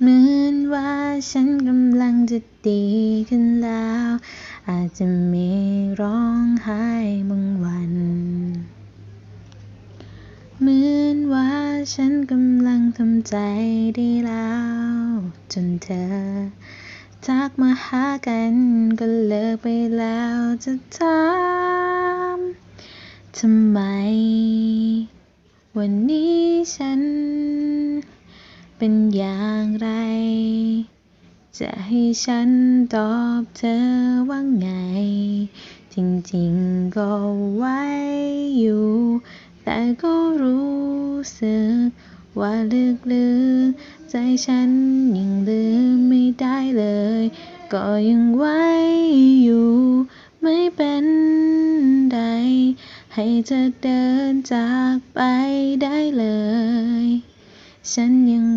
เหมือนว่าฉันกำลังจะดีขึ้นแล้ว อาจจะมีร้องไห้บางวัน เหมือนว่าฉันกำลังทำใจได้แล้ว จนเธอทักมาหากันก็เลิกไปแล้วจะถามทำไม วันนี้ฉัน เป็นอย่างไร จะให้ฉันตอบเธอว่าไง จริงๆก็ไว้อยู่ แต่ก็รู้สึกว่าลึกๆใจฉันยังลืมไม่ได้เลย ก็ยังไว้อยู่ ไม่เป็นไร ให้เธอเดินจากไปได้เลย ฉันยัง